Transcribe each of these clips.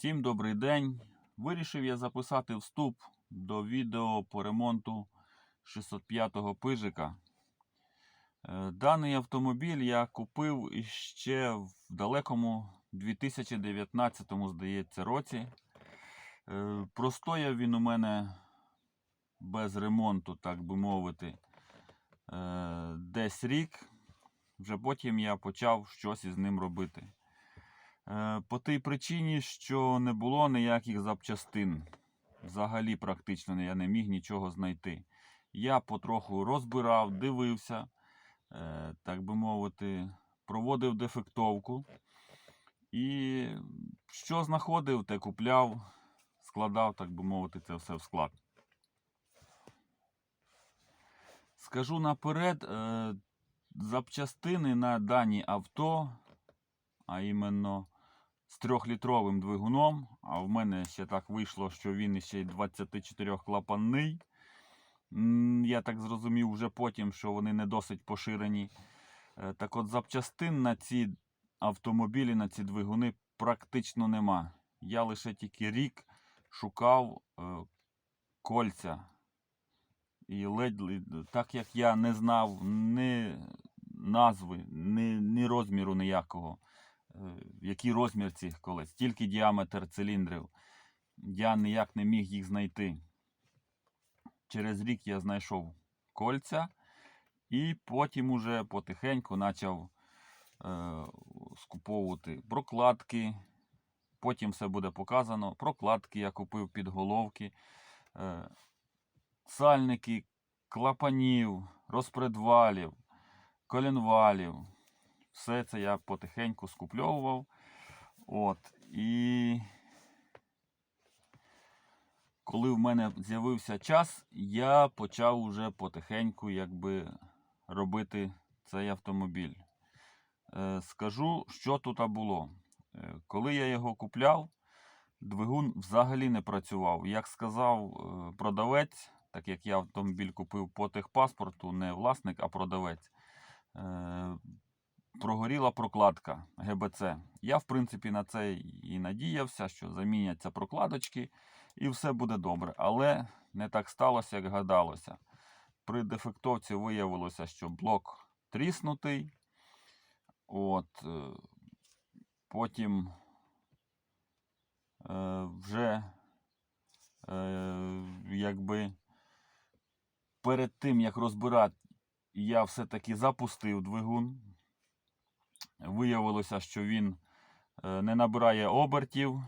Всім добрий день. Вирішив я записати вступ до відео по ремонту 605-го пижика. Е, Даний автомобіль я купив іще в далекому 2019, здається, році. Е, Простояв він у мене без ремонту, так би мовити, е, десь рік. Вже потім я почав щось із ним робити. Е, По тій причині, що не було ніяких запчастин. Взагалі, практично я не міг нічого знайти. Я потроху розбирав, дивився, е, так би мовити, проводив дефектовку. І що знаходив, те купляв, складав, так би мовити, це все в склад. Скажу наперед, е, запчастини на дані авто, а іменно з трьохлітровим двигуном, а в мене ще так вийшло, що він ще й 24-клапанний. Я так зрозумів вже потім, що вони не досить поширені. Е, Так от запчастин на ці автомобілі, на ці двигуни практично нема. Я лише тільки рік шукав е, кольця. І ледь, так як я не знав ні назви, ні, ні розміру ніякого, який розмір цих колець, тільки діаметр циліндрів. Я ніяк не міг їх знайти. Через рік я знайшов кольця і потім уже потихеньку почав е, скуповувати прокладки. Потім все буде показано. Прокладки я купив підголовки, е, сальники, клапанів, розпредвалів, коленвалів. Все це я потихеньку скупльовував. От. І коли в мене з'явився час, я почав уже потихеньку якби, робити цей автомобіль. Е, скажу, що тут було. Е, коли я його купляв, двигун взагалі не працював. Як сказав е, продавець, так як я автомобіль купив по техпаспорту, не власник, а продавець. Прогоріла прокладка ГБЦ. Я, в принципі, на це і надіявся, що заміняться прокладочки і все буде добре. Але не так сталося, як гадалося. При дефектовці виявилося, що блок тріснутий. От, е, потім е, вже е, якби перед тим, як розбирати, я все-таки запустив двигун. Виявилося, що він е, не набирає обертів,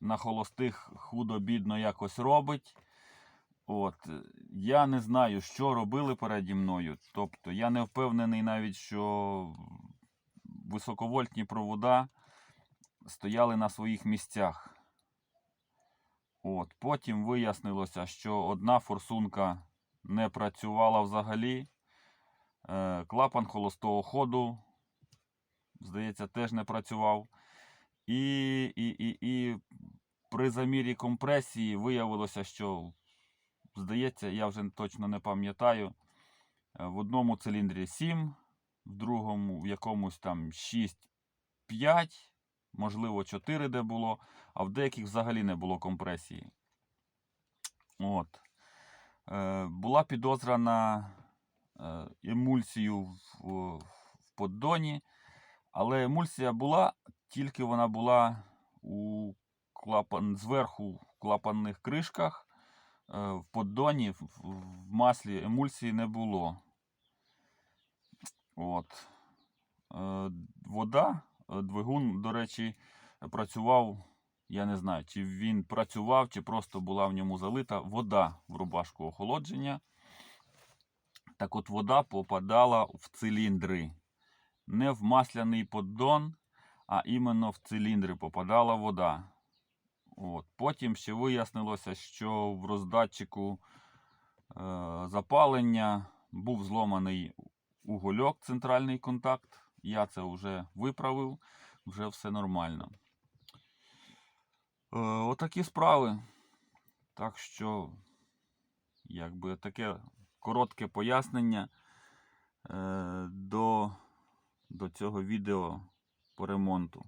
на холостих худо-бідно якось робить. От. Я не знаю, що робили переді мною. Тобто я не впевнений навіть, що високовольтні провода стояли на своїх місцях. От. Потім вияснилося, що одна форсунка не працювала взагалі. Е, Клапан холостого ходу, здається, теж не працював. І, і, і, і при замірі компресії виявилося, що, здається, я вже точно не пам'ятаю, е, в одному циліндрі 7, в другому в якомусь там 6, 5, можливо, 4 де було, а в деяких взагалі не було компресії. От. Е, була підозра на е, емульсію в, в поддоні, але емульсія була, тільки вона була у клапан, зверху в клапанних кришках. Е, в поддоні, в, маслі емульсії не було. От. Е, вода, е, двигун, до речі, працював. Я не знаю, чи він працював, чи просто була в ньому залита вода в рубашку охолодження. Так от вода попадала в циліндри. Не в масляний поддон, а іменно в циліндри попадала вода. От. Потім ще вияснилося, що в роздатчику е, запалення був зломаний угольок, центральний контакт. Я це вже виправив, вже все нормально. Е, отакі справи. Так що, якби таке коротке пояснення е, до, до цього відео по ремонту.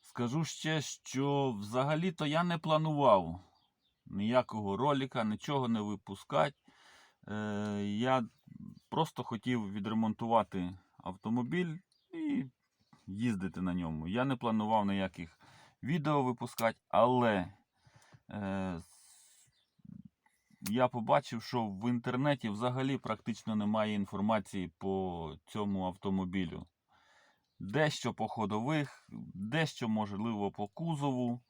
Скажу ще, що взагалі-то я не планував ніякого ролика, нічого не випускати. Е, я просто хотів відремонтувати автомобіль і їздити на ньому. Я не планував ніяких відео випускати, але е, я побачив, що в інтернеті взагалі практично немає інформації по цьому автомобілю. Дещо по ходових, дещо можливо по кузову.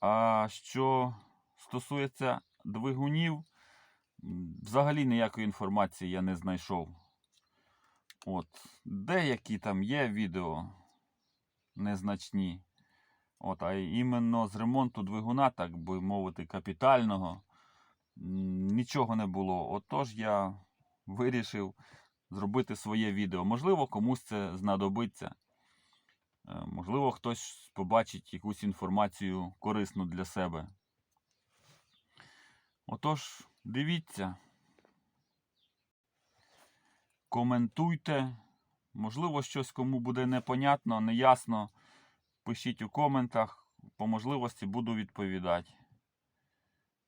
А що стосується двигунів, взагалі ніякої інформації я не знайшов. От, деякі там є відео незначні. От, а іменно з ремонту двигуна, так би мовити, капітального, нічого не було. Отож я вирішив зробити своє відео. Можливо, комусь це знадобиться. Е, Можливо, хтось побачить якусь інформацію корисну для себе. Отож, дивіться. Коментуйте. Можливо, щось кому буде непонятно, неясно. Пишіть у коментах. По можливості буду відповідати.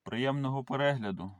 Приємного перегляду!